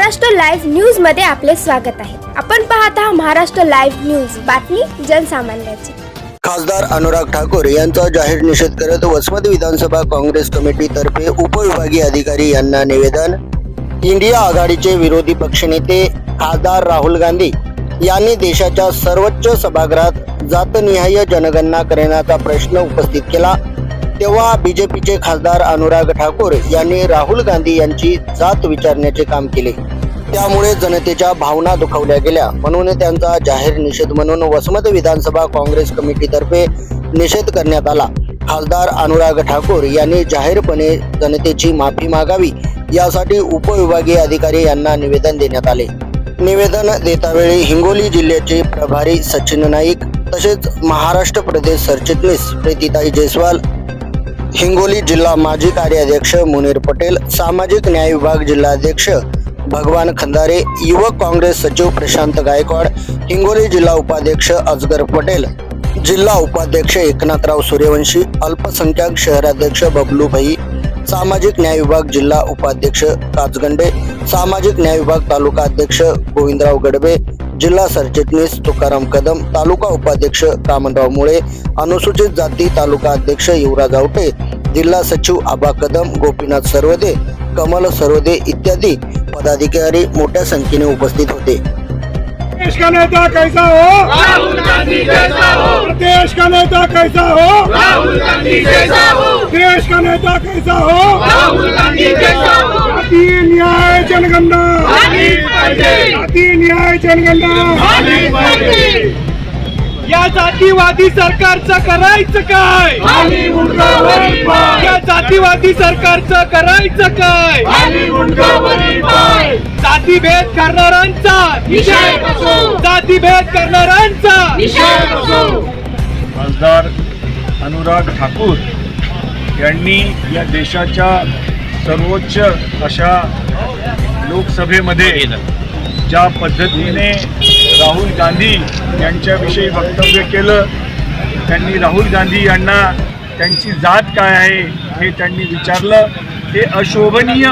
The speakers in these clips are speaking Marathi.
महाराष्ट्र लाईव्ह न्यूजमध्ये आपले स्वागत आहे. आपण पाहत आहात महाराष्ट्र लाईव्ह न्यूज. बातमी जनसामान्याची. खासदार अनुराग ठाकूर यांचा जाहीर निषेध करत वसमत विधानसभा काँग्रेस कमिटीतर्फे उपविभागीय अधिकारी यांना निवेदन. इंडिया आघाडीचे विरोधी पक्षनेते खासदार राहुल गांधी यांनी देशाच्या सर्वोच्च सभागृहात जातनिहाय जनगणना करण्याचा प्रश्न उपस्थित केला. तेव्हा बीजेपीचे खासदार अनुराग ठाकूर यांनी राहुल गांधी यांची जात विचारण्याचे काम केले. त्यामुळे जनतेच्या भावना दुखावल्या गेल्या. म्हणून त्यांचा जाहीर निषेध म्हणून वसमत विधानसभा काँग्रेस कमिटीतर्फे निषेध करण्यात आला. खासदार अनुराग ठाकूर यांनी जाहीरपणे जनतेची माफी मागावी यासाठी उपविभागीय अधिकारी यांना निवेदन देण्यात आले. निवेदन देतावेळी हिंगोली जिल्ह्याचे प्रभारी सचिन नाईक तसेच महाराष्ट्र प्रदेश सरचिटणीस प्रीतिताई जयस्वाल हिंगोली जिल्हा माजी कार्याध्यक्ष मुनीर पटेल सामाजिक न्याय विभाग जिल्हाध्यक्ष भगवान खंदारे युवक काँग्रेस सचिव प्रशांत गायकवाड हिंगोली जिल्हा उपाध्यक्ष अजगर पटेल जिल्हा उपाध्यक्ष एकनाथराव सूर्यवंशी अल्पसंख्याक शहराध्यक्ष बबलू भाई सामाजिक न्याय विभाग जिल्हा उपाध्यक्ष काचगंडे सामाजिक न्याय विभाग तालुका अध्यक्ष गोविंदराव गडबे जिल्हा सरचिटणीस तुकाराम कदम तालुका उपाध्यक्ष कामनराव मुळे अनुसूचित जाती तालुका अध्यक्ष युवराज आवटे जिल्हा सचिव आबा कदम गोपीनाथ सर्वदे कमल सर्वदे इत्यादी पदाधिकारी मोठ्या संख्येने उपस्थित होते. देश का नेता कैसा हो? राहुल गांधी जैसा हो। देश का नेता कैसा हो? राहुल गांधी जैसा हो। देश का नेता कैसा हो? राहुल गांधी जैसा हो। जाती न्याय जनगणना। जाती न्याय जनगणना। या जातीवादी सरकारचं करायचं काय? जातीवादी सरकारचं करायचं काय? पाय. जातीभेद करणाऱ्यांचा. निषेध असो जातीभेद करणाऱ्यांचा. खासदार अनुराग ठाकूर यांनी या देशाच्या सर्वोच्च अशा लोकसभेमध्ये ज्या पद्धतीने राहुल गांधी यांच्याविषयी वक्तव्य केलं त्यांनी राहुल गांधी यांना त्यांची जात काय आहे हे त्यांनी विचारलं हे अशोभनीय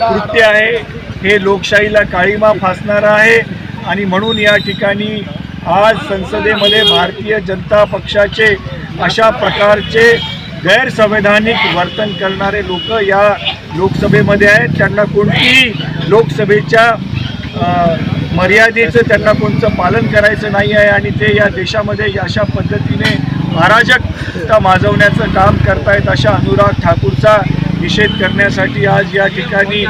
कृत्य आहे. हे लोकशाहीला काळीमा फासणारं आहे. आणि म्हणून या ठिकाणी आज संसदेमध्ये भारतीय जनता पक्षाचे अशा प्रकारचे गैरसंवैधानिक वर्तन करणारे लोक या लोकसभेमध्ये आहेत. त्यांना कोणतीही लोकसभेच्या मर्यादेचं त्यांना कोणतं पालन करायचं नाही आहे आणि ते या देशामध्ये अशा पद्धतीने अराजकता माजवण्याचं काम करतायत अशा अनुराग ठाकूरचा निषेध करण्यासाठी आज या ठिकाणी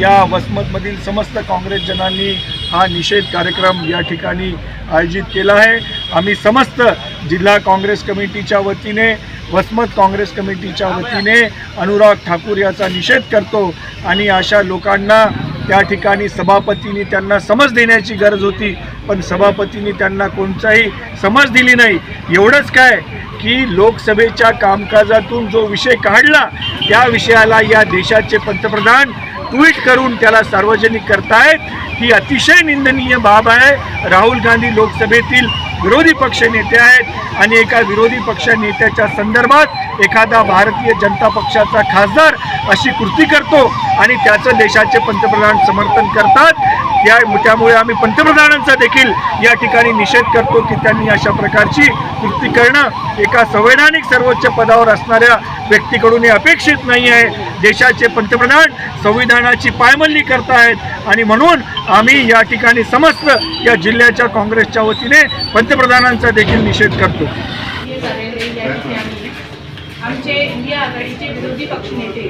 या वसमतमधील समस्त काँग्रेसजनांनी हा निषेध कार्यक्रम या ठिकाणी आयोजित केला आहे. आम्ही समस्त जिल्हा काँग्रेस कमिटीच्या वतीने वसमत काँग्रेस कमिटीच्या वतीने अनुराग ठाकूर याचा निषेध करतो आणि अशा लोकांना त्या ठिकाणी सभापतींनी त्यांना समज देण्याची गरज होती. पण सभापतींनी त्यांना कोणताही समज दिली नाही. एवढंच काय की लोकसभेच्या कामकाजातून जो विषय काढला त्या विषयाला या देशाचे पंतप्रधान ट्विट करून त्याला सार्वजनिक करतायत. ही अतिशय निंदनीय बाब आहे. राहुल गांधी लोकसभेतील विरोधी पक्ष नेते आहेत आणि एका विरोधी पक्ष नेत्याच्या संदर्भात एखादा भारतीय जनता पक्षाचा खासदार अशी कृती करतो आणि त्याचं देशाचे पंतप्रधान समर्थन करतात. या त्यामुळे आम्ही पंतप्रधानांचा देखील या ठिकाणी निषेध करतो की त्यांनी अशा प्रकारची कृती करणं एका संवैधानिक सर्वोच्च पदावर असणाऱ्या व्यक्तीकडून हे अपेक्षित नाही आहे. देशाचे पंतप्रधान संविधानाची पायमल्ली करतायत आणि म्हणून आम्ही या ठिकाणी समस्त या जिल्ह्याच्या काँग्रेसच्या वतीने पंतप्रधानांचा देखील निषेध करतो हे झालेले या ठिकाणी आम्ही आमचे इंडिया आघाडीचे विरोधी पक्षनेते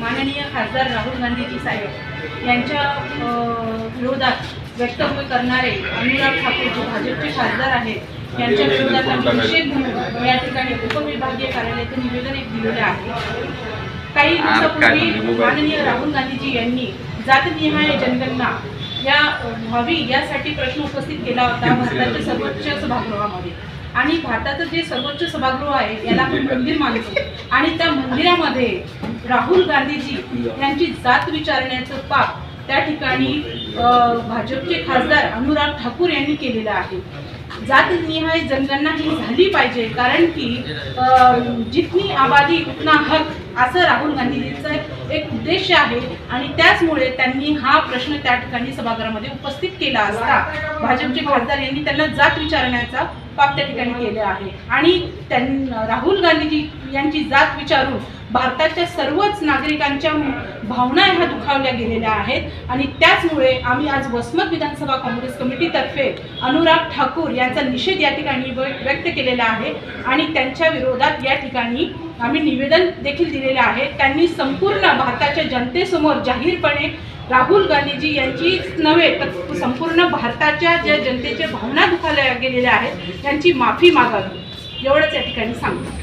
माननीय खासदार राहुल गांधीजी साहेब यांच्या विरोधात वक्तव्य करणारे अनुराग ठाकूर जे भाजपचे खासदार आहेत यांच्या विरोधात आम्ही निषेध म्हणून या ठिकाणी उपविभागीय कार्यालयाचे निवेदन एक दिलेले आहे. काही दिवसापूर्वी माननीय राहुल गांधीजी यांनी जातनिहाय जनगणना या व्हावी यासाठी प्रश्न उपस्थित केला होता भारताच्या सर्वोच्च सभागृहामध्ये. आणि भारताचं जे सर्वोच्च सभागृह आहे याला आपण मंदिर मानतो आणि त्या मंदिरामध्ये राहुल गांधीजी यांची जात विचारण्याचं पाप त्या ठिकाणी भाजपचे खासदार अनुराग ठाकूर यांनी केलेलं आहे. जातनिहाय जनगणना ही झाली पाहिजे कारण की जितनी आबादी उतना हक असं राहुल गांधीजीचा एक उद्देश आहे आणि त्याचमुळे त्यांनी हा प्रश्न त्या ठिकाणी सभागृहामध्ये उपस्थित केला असता. भाजपचे खासदार यांनी त्यांना जात विचारण्याचा पाप त्या ठिकाणी केलं आहे. आणि त्यां राहुल गांधीजी यांची जात विचारून भारताच्या सर्वच नागरिकांच्या भावना ह्या दुखावल्या गेलेल्या आहेत. आणि त्याचमुळे आम्ही आज वसमत विधानसभा काँग्रेस कमिटीतर्फे अनुराग ठाकूर यांचा निषेध या ठिकाणी व्यक्त केलेला आहे. आणि त्यांच्या विरोधात या ठिकाणी आम्ही निवेदन देखील दिलेले आहे. त्यांनी संपूर्ण भारताच्या जनतेसमोर जाहीरपणे राहुल गांधीजी यांचीच नव्हे तर संपूर्ण भारताच्या ज्या जनतेच्या भावना दुखावल्या गेलेल्या आहेत त्यांची माफी मागावी. एवढंच या ठिकाणी सांगतो